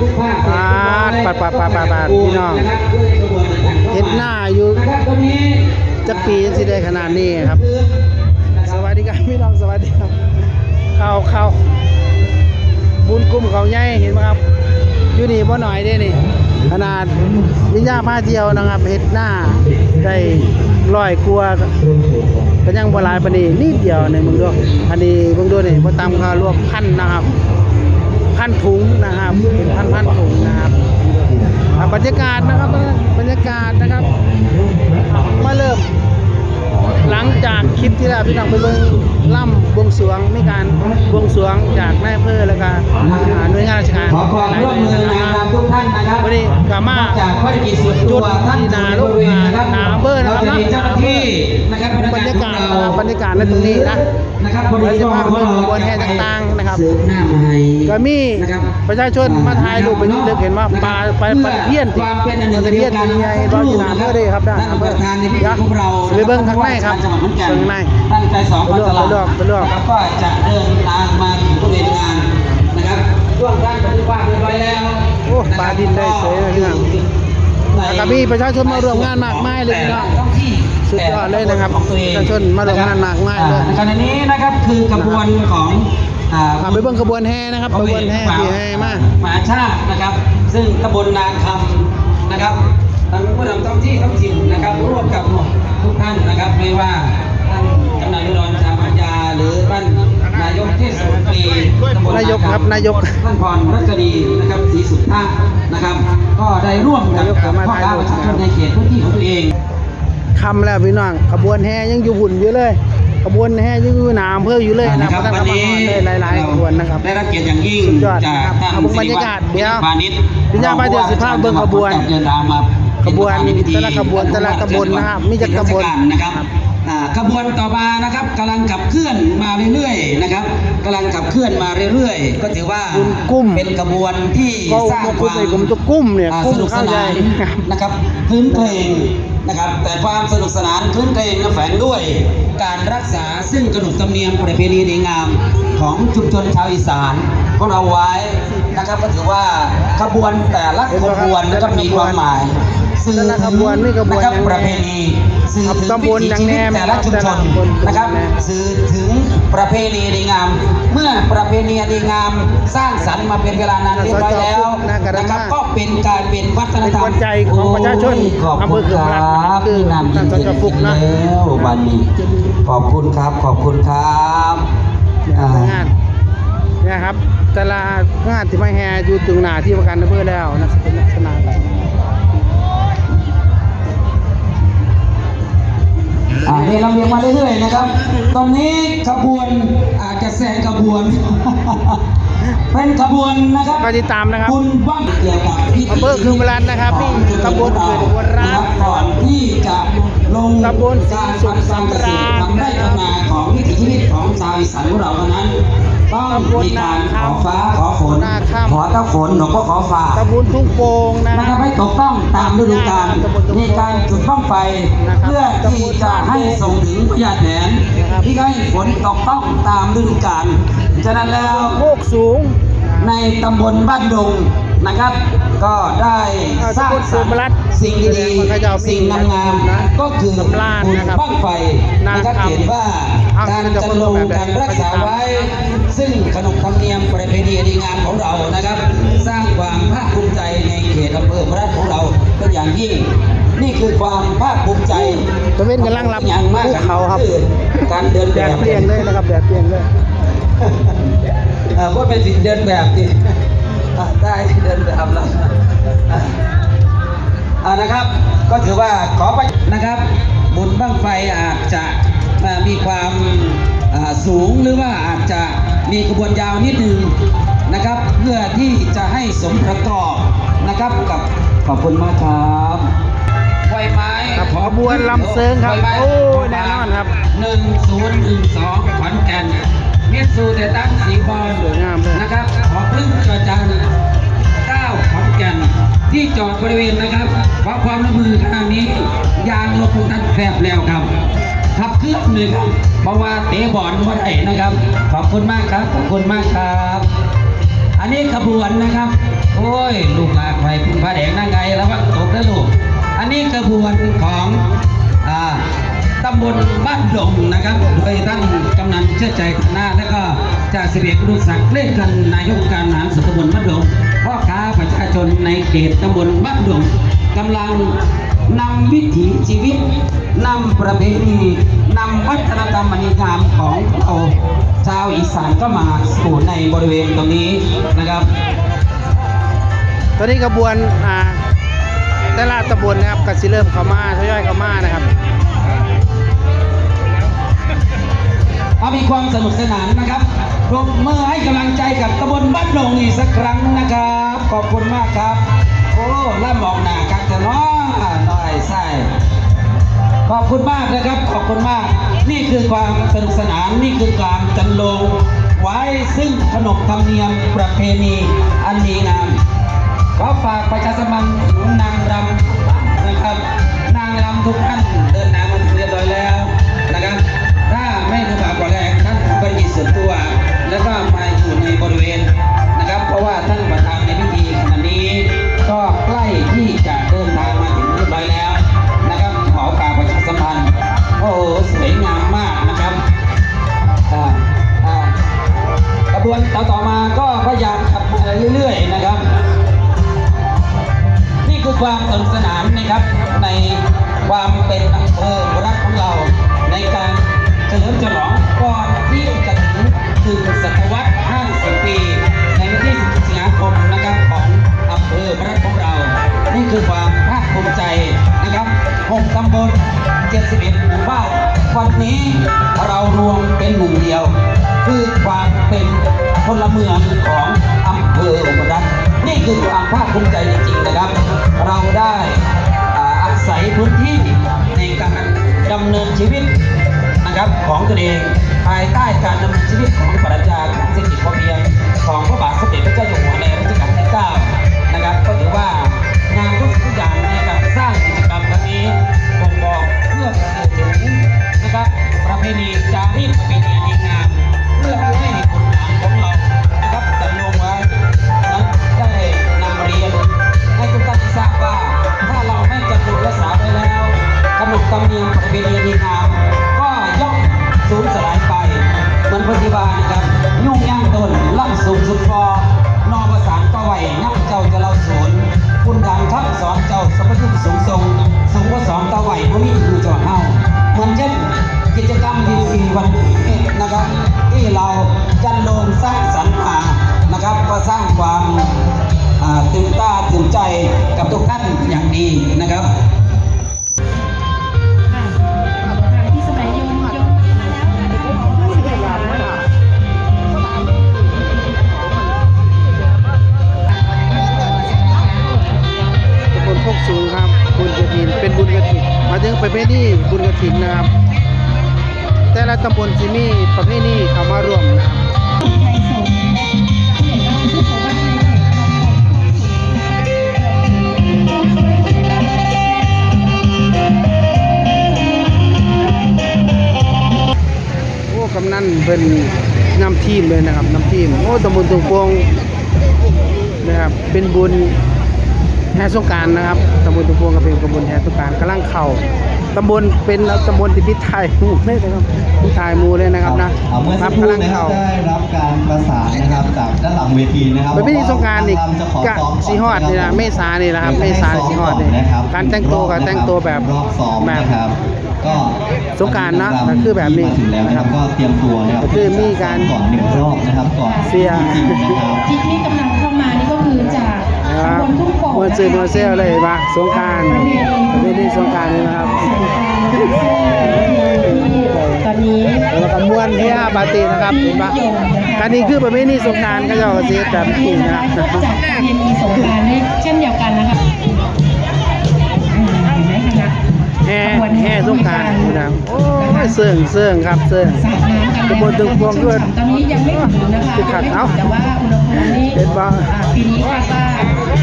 ทุกภาคปาดปาดปาดปาดปาดปาดพี่น้องเห็นหน้าอยู่นะปีจังสิได้ขนาดนี้ครับ สวัสดีครับพี่น้องสวัสดีครับเข้าเข้าบุญกลุ่มเขาใหญ่เห็นไหมครับอยู่นี่บ่หน่อยด้นี่ ขนาดวิญญาพาเที่ยวนะครับเฮ็ดหน้าได้ร้อยกลัวก็ยังบ่หลายปนีนิดเดียวในเมืองดูอันนี้เบิ่งดูนี่บ่ตามค่ารวมพันนะครับ นถุงนะครับเป็นพันพันถุงนะครับบรรยากาศนะครับบรรยากาศนะครับ มาเริ่ม หลังจากคลิปที่แล้วพี่น้องไปเบิ่งล่ำบวงสรวงมีการบวงสรวงจากนายเพื่อแล้วก็หน่วยงานราชการขอความร่วมมือนะ นนะครับวันนี้กามาจากภารกิจส่วนจุตัวดท่านที่นาบริเวณนะครับนาอำเภอนะครับเราจะมีเจ้าหน้าที่นะครับพนักบรงารยากาศของนะครับบรรยากาศในตรงนี้นะนะครับเราจะพาไปเบิ่งขบวนแห่ต่างๆนะครับเสิร์ฟหน้ามาให้ก็มีนะครับประชาชนมาถ่ายรูปไปนี่เด็กเห็นว่าปลาไปปลาเพี้ยนติความเป็นอันหปนึ่งลาเดีเพี้ยยนวกันมีไอ้บ้านที่นาเพื่อได้ครับด้านท่านอำเภประอธานในพิธีของเราไปเบิ่งข้างในครับจังหวัดขอนแก่นเบิ่งข้างในท่านใจสองพันตลาดไปเลือกไปเลือกนะครับก็จะเดินทางมาถึงบริเวณงานนะครับ ช่วงท่านปฏิบัติเรียบร้อยแล้วโอ้ปลาดินได้สวยเลยพี่น้องแล้วก็มีประชาชนมาร่วมงานมากมายเลยพี่น้องแต่ละท้ที่สุดยอดเลยนะครับของตัวเองประชาชนมาร่วมงานมากมายเลยอ่ขณะนี้นะครับคือกระบวนของอ่าอ่าไปเบิ่งขบวนแห่นะครับขบวนแห่ที่แห่มาหมาชาตินะครับ ซึ่งตำบลนาคำนะครับทั้งผู้นำท้องที่ท้องถิ่นนะครับร่วมกับทุกท่านนะครับ ไม่ว่าท่านกำนันอุดรชาปัญญาหรือท่านนายกเทศมนตรีตำบลนายกครับนายกท่านพรรัชดีนะครับศรีสุทธานะครับ ก็ได้ร่วมกับนายกสามารถพ่อถ่ายค้ารูปประชาชนในเขตพื้นที่ของตัวเองคำแล้วพี่น้องขบวนแห่ยังอยู่หุ่นอยู่เลยขบวนแห่ยังอยู่หนามเพื่ออยู่เลยนะนะคครัรับบตั้งวันแต่มานี้ก่อนเลยหลายๆขบวนนะครับได้รับเกียรติอย่างยิ่งสุดยอดจากนะครับท่านเอาบรรยากาศเดี๋ยวพาณิชย์วิญญาณพาเดี๋ยวสิพาเบิ่งขบวนเดินทางมาขบวนแต่ละขบวนแต่ละตำบลนะครับมีจักตำบลนะครับอ่า ขบวนต่อมานะครับกำลังขับเคลื่อนมาเรื่อยๆนะครับกำลังขับเคลื่อนมาเรื่อยๆ ก็ถือว่าบุญกุ้มเป็นขบวนที่ก็สร้างมาคกุ้มวามไอ้กลุ่มตัวกุ้มเนี่ยอ่ากุ้สมนุกสเข้าใจนานนะครับพื้นเพลงนะครับแต่ความสนุกสนานพื้นเพลงนั้นแฝงด้วย การรักษาซึ่งขนบธรรมเนียมประเพณีดีงามของชุมชนชาวอีสานของเราไว้นะครับก็ถือว่าขบวนแต่ละขบวนนะครับมีความหมาย สื่อแต่ละขบวนมีขบวนนะครับยังไงประเพณีสื่อถึงตำบลวิถียังชีแนวิตมแต่ละชุมชนแต่ละตำบลนะครับยังแนมสื่อถึงประเพณีดีงาม เมื่อประเพณีดีงามสร้างสรรค์มาเป็นเวลานานเรียบร้อยแล้วน่ากระดาษนะครับก็เป็นการเป็นวัฒนธรรมเป็นขวัญใจของประชาชนโอ้ยขอบอำเภคุอณเขื่อนคพระรับคือที่นำยินท่านดีจะฟุกนะแล้วบันนี้ขอบคุณครับขอบคุณครับเนี่ยครับงานเนี่ยครับแต่ละงานที่มาแห่อยู่ตรงหน้าที่ประกันอำเภอแล้วนะเป็นลักษณะแบบ อ่าเรียนลำเลียงมาเรื่อยๆนะครับ ตอนนี้ขบวนอาจจะแซงขบวน เป็นขบวนนะครับก็ติดตามนะครับคุณบ้างเกี่ยวกับพิธีอำเภอคือเวลานะครับนี่ตำบลเขื่อนอุบลรัตน์ก่อนที่จะลงตำบลศรีการสุขทำการเกษตรสำราญทำไร่ทำนาของวิถีชีวิตของชาวอีสานของเราเท่านั้น ต้องมีการขอฟ้าขอฝนนาข้ามขอ ตะฝนหลวงพ่อขอฟ้าตำบลทุ่งโป่งนะนะครับให้ตกต้องตามฤดูกาลมีการจุดบ้างไฟนะครับเพื่อที่จะให้ส่งถึงพญาแถนนะครับที่ให้ฝนตกต้องตามฤดูกาลฉะนั้นแล้วโคกสูงในตำบลบ้านดง นะครับ ก็ได้อ่าสร้างสรรตำบลสุมรัตน์ค์สิ่งดีเขาจะเอาๆสิ่งงามนะๆก็คือสำราญบุญนะครับบ้างไฟนะครับนาคำเห็นว่าเอาการจะจัดลงการรักษาไว้ ซึ่งขนบธรรมเนียมประเพณีดีงามของเรานะครับ สร้างความภาคภูมิใจในเขตอำเภอพระราชของเราเป็นอย่างยิ่งนี่คือความภาคภูมิใจตะเวนกำลังรับอย่างมากภูเขาครับอการเดินแดแบดบเปลี่ยนเลยนะครับแดดเปลี่ยนเลยเออพูดเป็นสิ่งเดินแบบดิอะ ได้เดินแบบแล้วอะอ่านะครับ ก็ถือว่าขอไปนะครับ บุญบั้งไฟอาจจะอ่ามีความอ่าสูงหรือว่าอาจจะมีกระบวนยาวนิดนึงนะครับ เพื่อที่จะให้สมประกอบนะครับกับขอบคุณมากครับไฟไม้ครับขบวนลำเซิงครับไฟไม้โอ้ยแน่นอนครับหนึ่งศูนย์หนึ่งสองขอนแก่น มิตซูเดตันสีบอลสวยงามเลยนะครับ ขอพึ่งจอจานเก้าขอนแก่นที่จอดบริเวณนะครับขอความร่วมมือขณะนี้ ยางรถทุกท่านแคบแล้วครับขับเคลื่อนหนึ่งครับเพราะว่าเตะบอลมาได้นะครับ ขอบคุณมากครับ ขอบคุณมากครับ อันนี้ขบวนนะครับ โอ้ย ลูกหลานไปพึ่งพระแดงนั่งไงแล้วว่าตกแล้วลูก อันนี้กระบวนของอ่าำบลบ้านดงนะครับ โดยท่านกำนันเชื่อใจคณะและก็จ่าสิบเอกรุศักดิ์เล่นกันนายกการหารส่วนตำบลบ้านดงพ่อค้าประชาชนในเขตตำบลบ้านดงกำลังนำวิถีชีวิตนำประเพณีนำวัฒนธรรมอันดีงามของเราชาวอีสานก็มาสู่ในบริเวณตรงนี้นะครับ ตอนนี้กระบวนอ่าแต่ละตำบลนะครับกสิเริ่มเข้ามาทยอยเข้ามานะครับ เอามีความสนุกสนานนะครับปรบมือให้กำลังใจกับตำบลบ้านดงอีกสักครั้งนะครับ ขอบคุณมากครับ โอ้ล่ามองหน้ากันแต่น้อน้อยใส่ขอบคุณมากนะครับ ขอบคุณมาก นี่คือความสนุกสนาน นี่คือการจันลงไว้ซึ่งขนบธรรมเนียมประเพณีอันดีงามขอฝากประชาสัมพันธ์ถึงนางรำนะครับ นางรำทุกท่านเดินทางมาถึงเรียบร้อยแล้ว ไม่รู้ข่าก่อนแรกท่านบริสุทธิ์ส่วนตัว แล้วก็มาอยู่ในบริเวณนะครับ เพราะว่าท่านประธานในพิธี 6 ตำบล 71 หมู่บ้าน วันนี้เรารวมเป็นหนึ่งเดียว คือความเป็นพลเมืองของอำเภออุบลรัตน์นี่คือความภาคภูมิใจจริงๆนะครับ เราได้อาศัยพื้นที่ในการดำเนินชีวิตนะครับของตัวเองภายใต้การดำเนินชีวิตของปรัชญาของเศรษฐกิจพอเพียงของพระบาทสมเด็จพระเจ้าอยู่หัวในรัชกาลที่9นะครับก็ถือว่างานทุกสิ่งทุกอย่างในการ รื่อสื่อถึงนะครับ ประเพณีจารีตประเพณีอันดีงามเพื่อให้ผลงานของเรานะครับดำรงไว้นั้นได้นำเรียนให้ทุกท่านทราบว่า ถ้าเราไม่จำนรักษาไว้แล้วขนบธรรมเนียมประเพณีอันดีงามก็ย่อมสูญสลายไปเหมือนพธิบาลนะครับยุ่งย่างตนล่ำสูงสุดฟอนอประสานก็ไหวนักเจ้าจะเล่าสวนคุณทางทักสอนเจ้าสมยุทธสูงทรง สูงก็สอนตะไหวพวกนี้คือจังหวัดเฮาเหมือนเช่นกิจกรรมดีๆวันนี้นะครับ ที่เราจันโลงสร้างสรรค์มานะครับก็สร้างความตื่นตาตื่นใจกับทุกท่านอย่างดีนะครับ ถินมาถึงประเพณีบุญกระถินนะครับ แต่ละตำบลที่มีประเพณีเข้ามารวมนะครับโอ้กำนันเป็นนำทีมเลยนะครับนำทีม โอ้ตำบลตุงพวงนะครับเป็นบุญ แห่สงกรารนะครับตำบลตุงพวงก็เป็นตำบลแห่สงกรารกำลังเข่าตำบลเป็นตำบลที่พิไทยหมู่เลยนะครับพิไทยหมู่เลยนะครับนะเอาเมื่อคสัรักบครู่กำลังนะครับเข่าได้รับการประสานนะครับจากด้านหลังเวทีนะครับเป็นพิธีสงกรารอีกว่ทงกะจะขอซ้อมสีฮอดนี่นะเมษานี่นะครับเมษาสีฮอดนี่นะครับการแต่งตัวกับแต่งตัวแบบรอบซ้อมแบบนะครับก็สงกรานต์นะก็คือแบบนี้ที่มาถึงแล้วนะครับก็เตรียมตัวนะครับก็คือมีการก่อนหนึ่งรอบนะครับก่อนเสียจริงๆนะครับที่ที่กำลังเข้ามานี่ก็คือจาก นะครับตำบลทุ่งโป่งมวนซื้อมวนเซลเลยปะสงกรารประเพณีสงกรารนี่นะครับ ตอนนี้แล้วก็มวนเฮียบาตินะครับเห็นปะการนี้คือประเพณีสงกรารก็จะเอาเสียแบบนี้นะก็จัดประเพณีสงกรานต์ได้เช่นเดียวกันนะคะอืมเห็นไหมคณะแห่ขบวนแห่สงกรารนะครับโอ้ยเสื่องเสื่องครับเสื่องสาดน้ำกันตำบลตึงพวงด้วยตอนนี้ยังไม่ถึงนะคะคือขัดเอ้าแต่ว่าอุณหภูมินี่เห็นปะอ่าปีนี้คาดว่า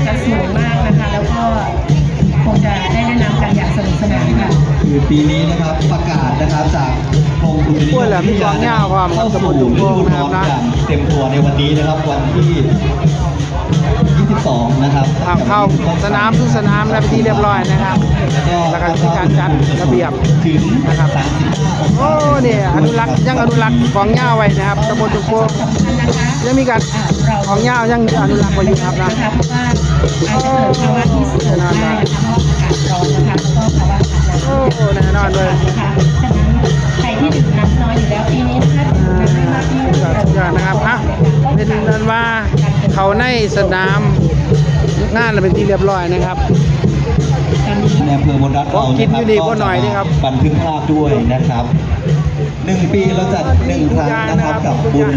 จะสูงมากนะคะ แล้วก็คงจะได้แนะนำกันอย่างสนุกสนานค่ะ คือปีนี้นะครับประกาศนะครับจากกรมอุตุนิยพูมดแหละมีวิทกองยายาวความครับเข้าตำบสู่ลฤตุงโป่ดูงร้อนนะครับนะอย่างเต็มตัวในวันนี้นะครับวันที่ที่12นะครับทางเข้าสนามทุกสนามแล้วเป็นที่เรียบร้อยนะครับแล้วก็มีการจัดระเบียบถึงนะครับ35โอ้เนี่ยอนุรักษ์ยังอนุรักษ์ของเหย้าไว้นะครับตำบลตุกโปกนะคะยังมีการ ของเหย้ายังอนุรักษ์ไว้อยู่ครับนะนะคะเพราะว่าอาจจะเกิดภาวะที่สูงได้นะคะเพราะว่าอากาศร้อนนะคะแล้วก็ภาวะขาดน้ำโอ้แน่นอนเลยนะคะฉะนั้นใครที่ดื่มน้ำน้อยอยู่แล้วปีนี้นะคะดื่มน้ำให้มากที่สุดสุดยอดนะครับอะเป็นนั้นว่าเขาในสนามงานเป็นที่เรียบร้อยนะครับในอำเภอบนรัฐเราผมคิดอยู่ดีว่าหน่อยนี่ครับบันทึกภาพด้วยนะครับ หนึ่งปีเราจัดหนึ่งครั้งนะครับกับบุญ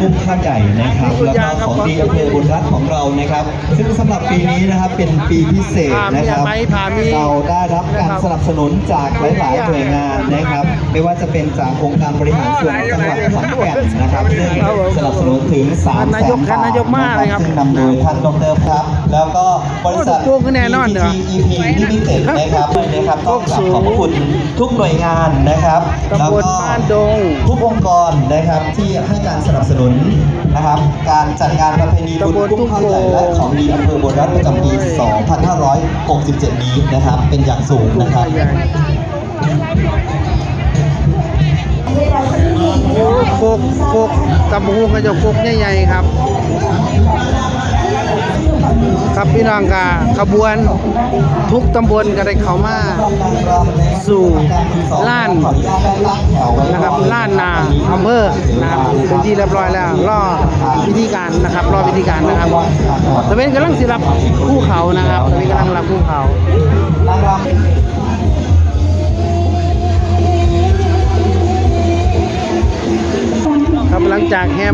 กุ้งข้าวใหญ่นะครับแล้วก็ของดีอำเภอบนรัฐของเรานะครับ ซึ่งสำหรับปีนี้นะครับเป็นปีพิเศษนะครับผ่ามีผ่ามีเราได้รับการสนับสนุนจากหลาย ๆ หน่วยงานนะครับ ไม่ว่าจะเป็นจากองค์การบริหารส่วนจังหวัดขอนแก่นนะครับซึ่งสนับสนุนถึง3ท่านแสนายกนท่านบาทนายกมากเลยครับซึ่งนำโดยท่านดรครับ แล้วก็บริษัทโอ้โหแน่นอนเหรอ EP Limited นะครับนะครับต้องกราบขอบพระคุณทุกหน่วยงานนะครับตำบลบ้าง ทุกองค์กรนะครับที่ให้การสนับสนุนนะครับ การจัดงานประเพณีบุญกุ้งข้าวใหญ่และของดีอำเภอบนรัฐประจำปี 2567 นี้นะครับ เป็นอย่างสูงนะครับโอ้โคกกตำบลก็จะโคกใหญ่ๆครับ ครับพี่น้องกาขบวนทุกตำบลก็ได้เข้ามาสู่ล้านนะครับล้านนาอำเภอนะครับเป็นที่เรียบร้อยแล้วรอพิธีการนะครับ รอพิธีการนะครับตะเวนกำลังสิรับคู่เขานะครับตะเวนกำลังรับคู่เขา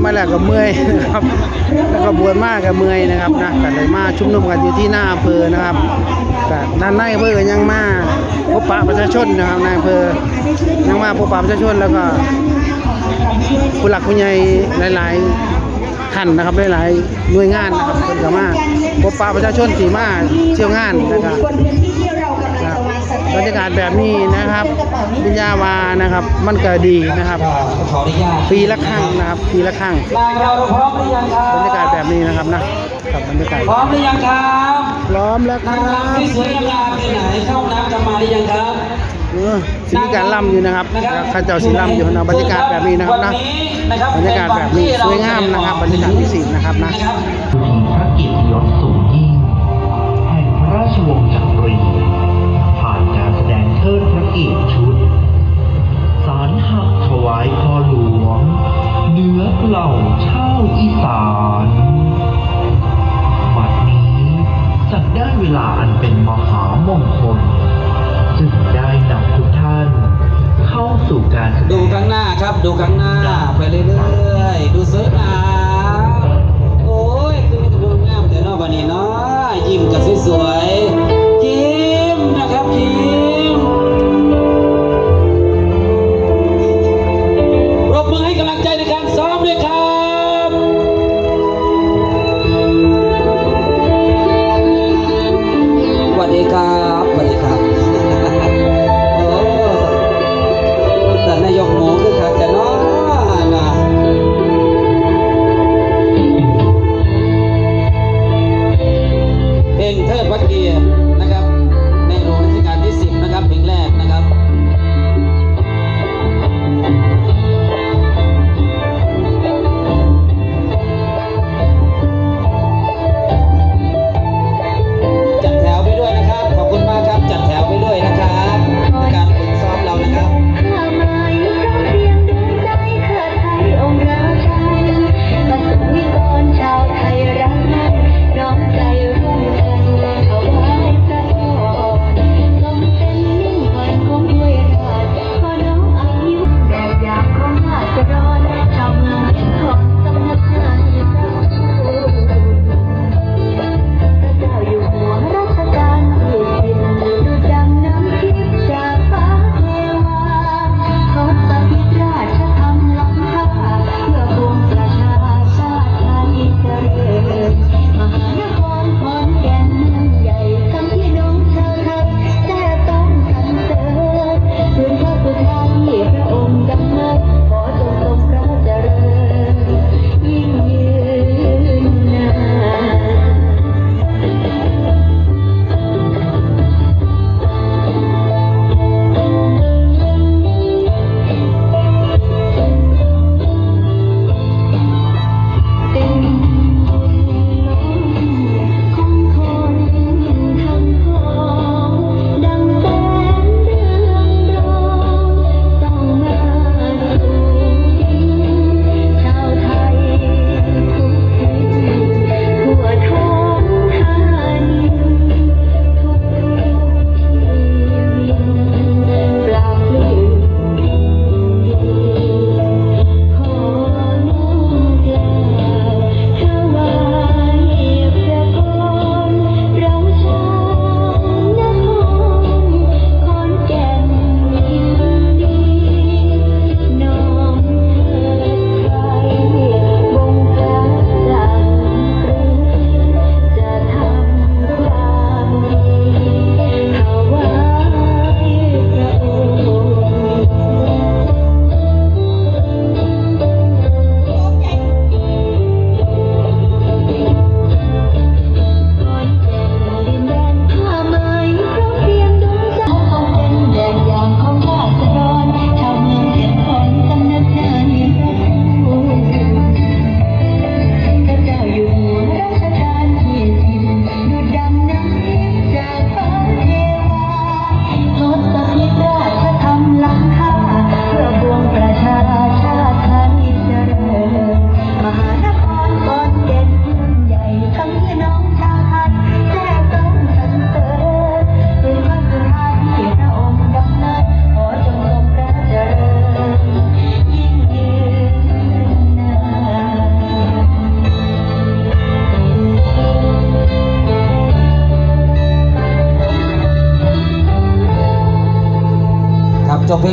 มาแล้วก็เมื่อยนะครับแล้วก็บวชมากก็เมื่อยนะครับนะก็เลยมาชุมนุมกันอยู่ที่หน้าอำเภอนะครับก็ด้านในอำเภอก็ยังมาพบปะประชาชนนะครับในอำเภอยังมาพบปะประชาชนแล้วก็ผู้หลักผู้ใหญ่หลายๆท่านนะครับหลายๆหน่วยงานนะครับเพิ่นก็มาพบปะประชาชนที่มาเที่ยวงานนะครับ บรรยากาศแบบนี้นะครับวิญญาวานะครับ มันก็ดีนะครับก็ขออนุญาตปีละครั้งนะครับปีละครั้งนางเราพร้อมหรือยังครับบรรยากาศแบบนี้นะครับนะครับบรรยากาศพร้อมหรือยังครับพร้อมแล้วครันางรำบที่สวยงามไปไหนเข้าห้องน้ำกันมาหรือยังครับเออสิมีการล่ำอยู่นะครับข้าเจ้าสีล่ำอยู่นะบรรยากาศแบบนี้นะครับนะวันะครับบรรยากาศแบบนี้สวยงามนะครับ บรรยากาศพิเศษนะครับนะ เหล่าเช่าอีสานบัดนี้จัดได้เวลาอันเป็นมหามงคลจึงได้นำทุกท่าน เข้าสู่การแสดดูข้างหน้าครับ ดูข้างหน้า ไปเรื่อยๆ ดูสวยงาโอ้ยคือมีแต่ดูงามแต่นอกวันนี้เนาะยิ้มกันสวยๆ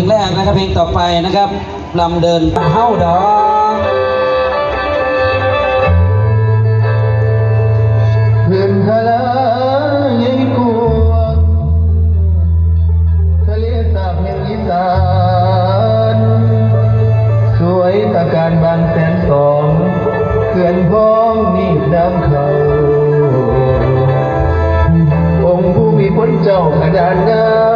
งแรกนะครับเพลงต่อไปนะครับลำเดินเฮ้าดอกเพื่อนทะเลยิ่งกลัวทะเลสาบแห่งอีานสวยตะการบางแสนสองเขื่อนพ้องนี่น้ำเขาองค์ผู้มีพ้นเจ้าขดานน้ำ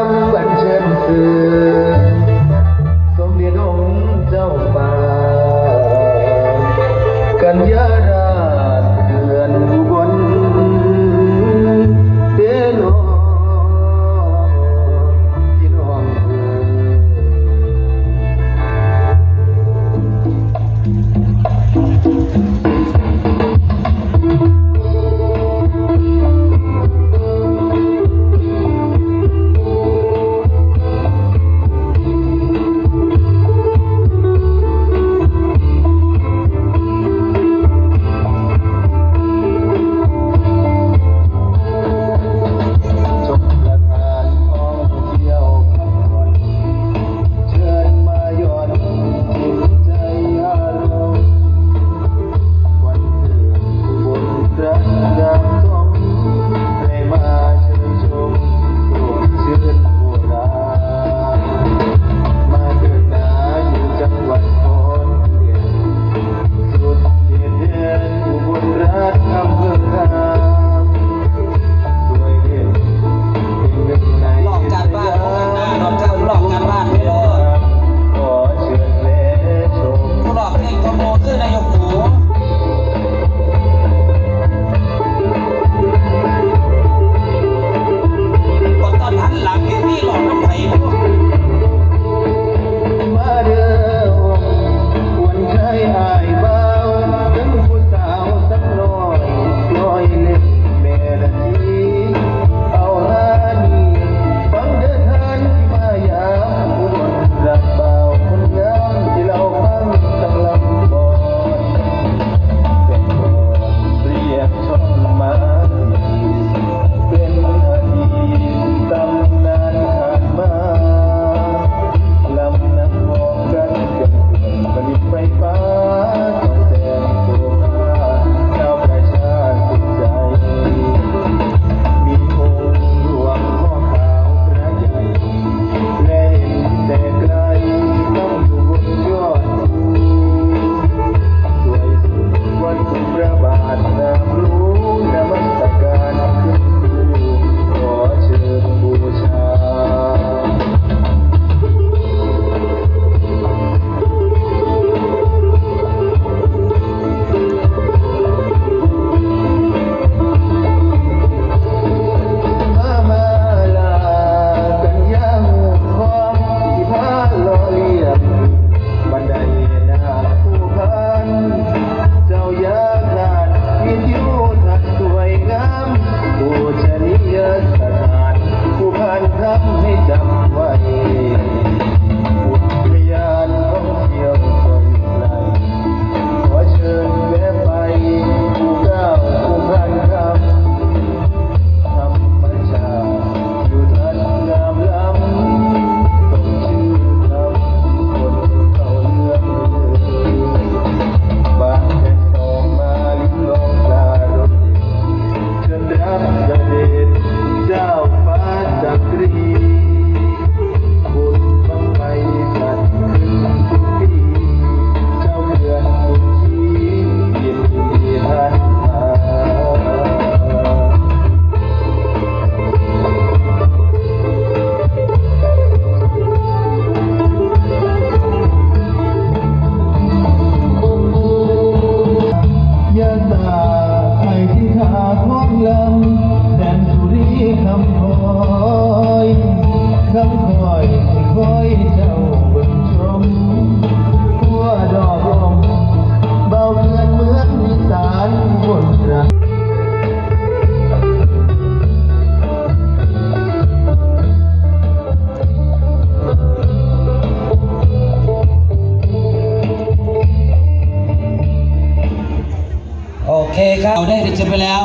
ไปแล้ว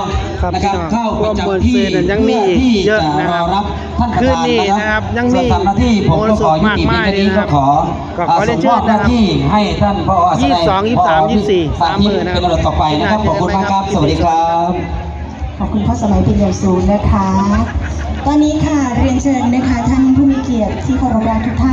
นะครับเข้าประจำที่ยังมีอีกเยอะนะครับท่านประธานนะครับยังมีทำหน้าที่ผมก็ขอยุติเพียงนี้ก็ขอก็ขอบหน้าที่ให้ท่านพ่อยี่สิสองยี่สสามยี่สี่สามหมื่นนะครับต่อไปนะครับขอบคุณมากครับสวัสดีครับขอบคุณพ่อสมัยปิญญาสูงนะคะ ตอนนี้ค่ะเรียนเชิญนะคะท่านผู้มีเกียรติที่เคารพรักทุกท่าน